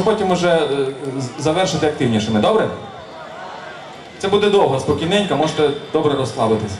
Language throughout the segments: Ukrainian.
щоб потім уже е, завершити активнішими, добре? Це буде довго, спокійненько, можете добре розслабитись.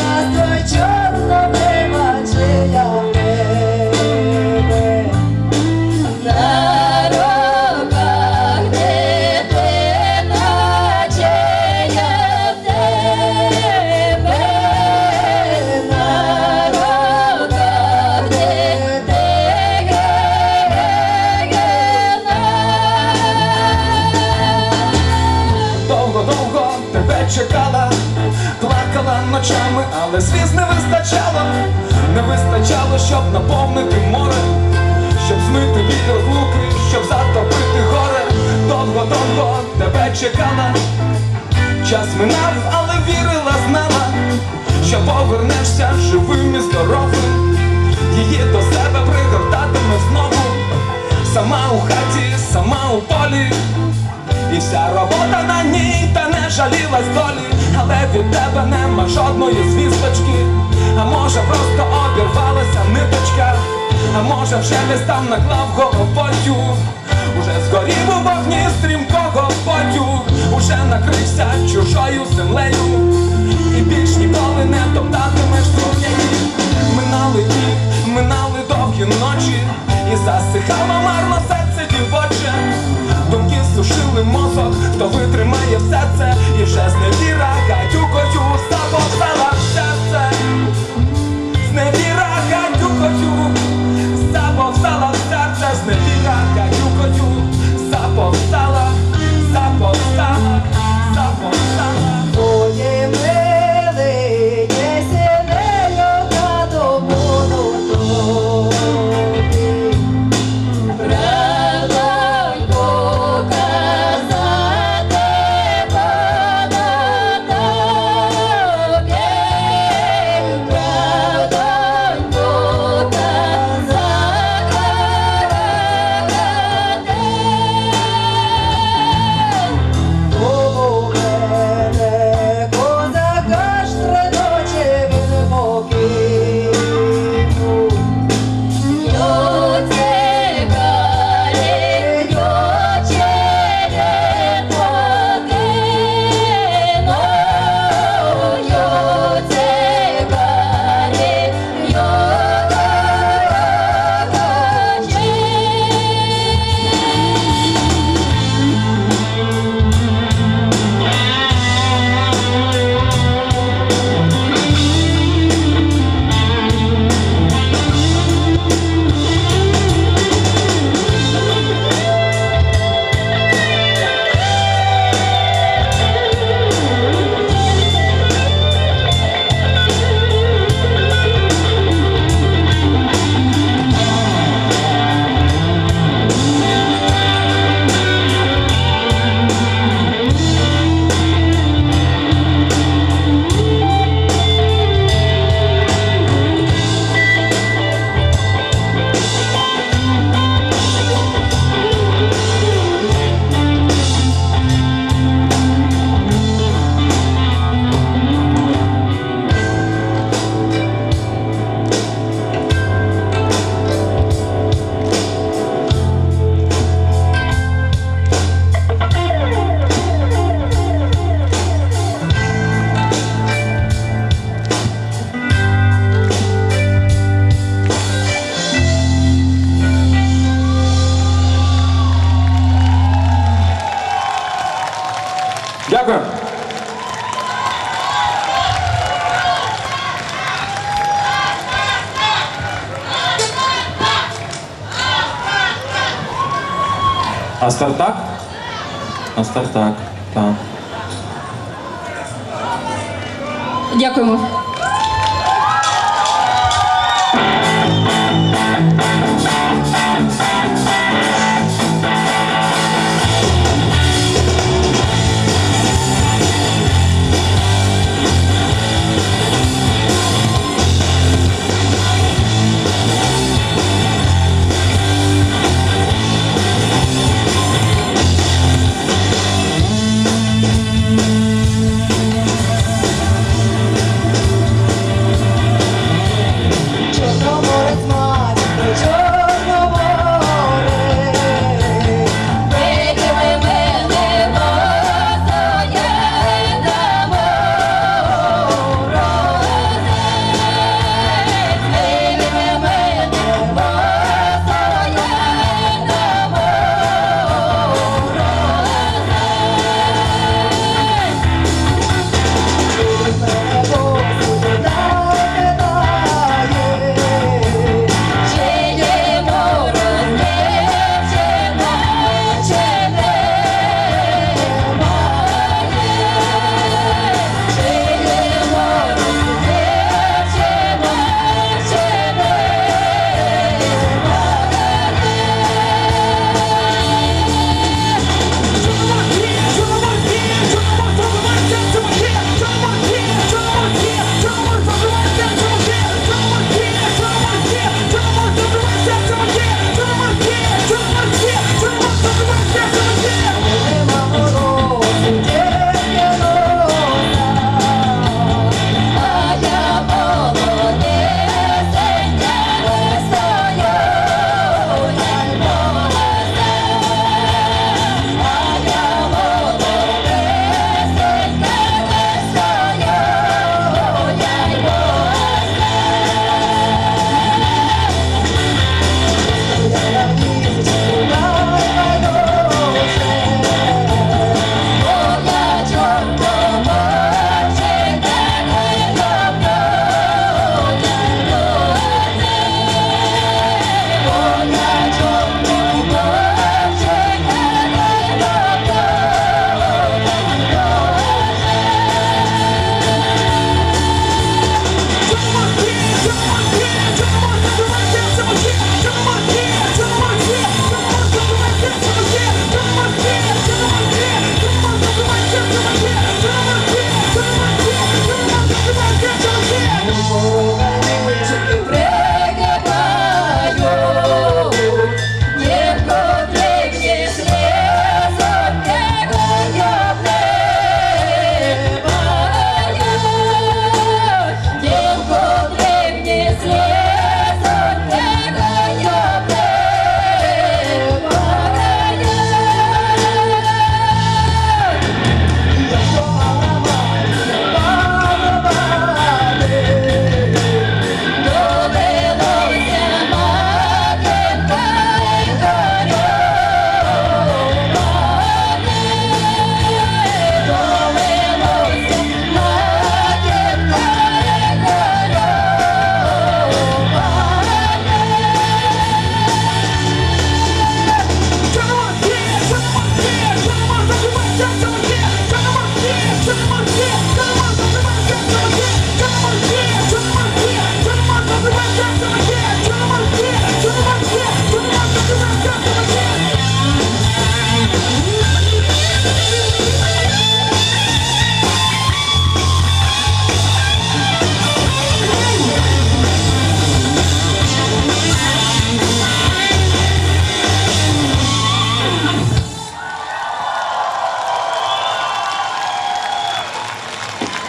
ta rơi trước năm đêm чекала, плакала ночами, але сліз не вистачало, не вистачало, щоб наповнити море, щоб змити біль розлуки, щоб затопити горе. Довго-довго тебе чекала, час минав, але вірила, знала, що повернешся живим і здоровим. Її до себе пригортатиме знову, сама у хаті, сама у полі. І вся робота на ній, та не жалілась долі, але від тебе нема жодної звісточки. А може просто обірвалася ниточка, а може вже десь там наклав головою. Уже згорів у вогні стрімкого потюг, уже накрився чужою землею, і більш ніколи не топтатимеш своєї. Минали дні, минали довгі ночі, і засихало марно серце дівоче. Все це, і вже гадюкою А стартак? А стартак, так. Дякуємо.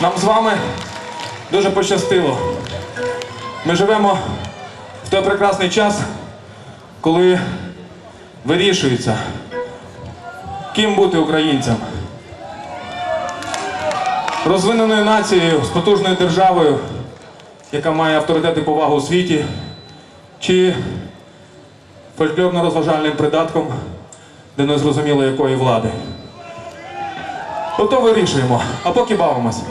Нам з вами дуже пощастило. Ми живемо в той прекрасний час, коли вирішується, ким бути українцям. Розвиненою нацією з потужною державою, яка має авторитет і повагу у світі, чи фольклорно-розважальним придатком, де не зрозуміло якої влади. Ото вирішуємо, а поки бавимось.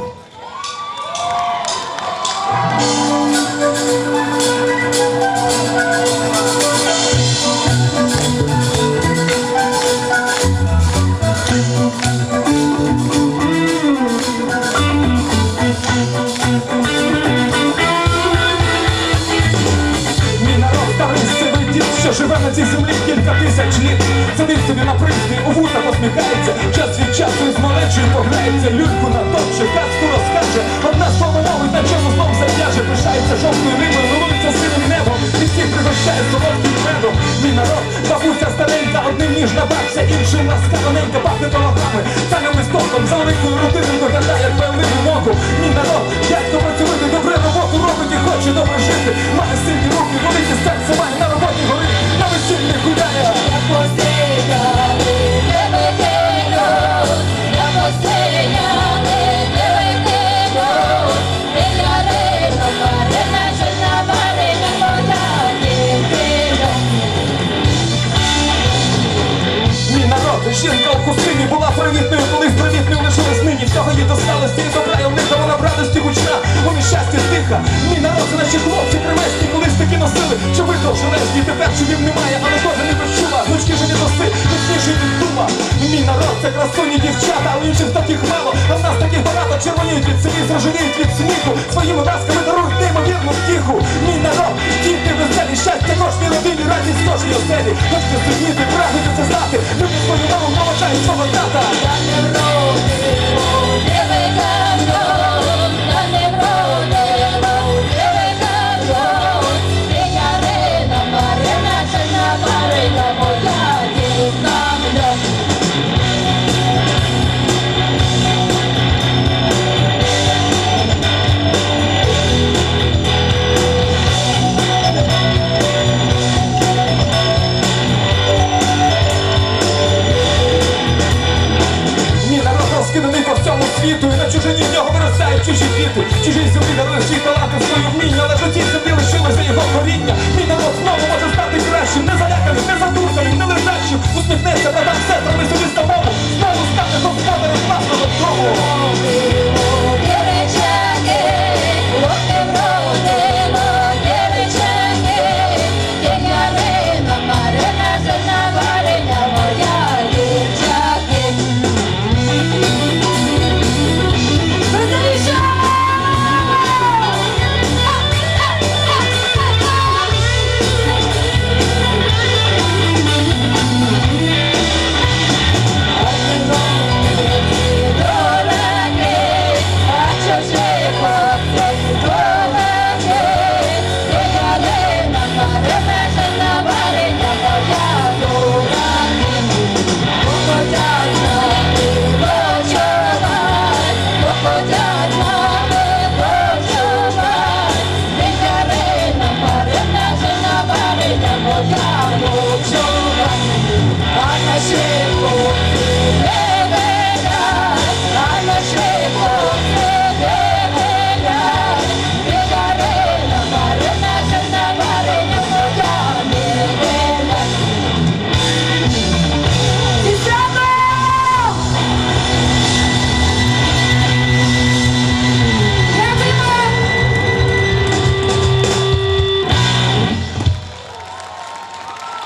Старенька, одним ніжна бабця, іншим ласкава ненька, пахне пологами, самим істоком, за великою родиною доглядає певним оку. Мій народ, дядько працювати, жінка у хустині була привітною, колись привітною лишилась нині. Всього їй досталось і добра, і в них вона в радості гучна, вони щастя тиха. Мій народ, наші хлопці примесні, колись такі носили. Чи витрав железні, тепер чудів немає, але кожен не почула. Гнучки ж не доси, міцніший від дума. Мій народ, це красуні дівчата, а у інших таких мало. А в нас таких багато червоніють від селі, зроженіють від сміху. Своїми ласками дарують неймовірну втіху. Мій народ, діти веселі, щастя кожній родині, радість кожній оселі. Хочете сидіти, прагнути це знати. Люди свою 再创辉煌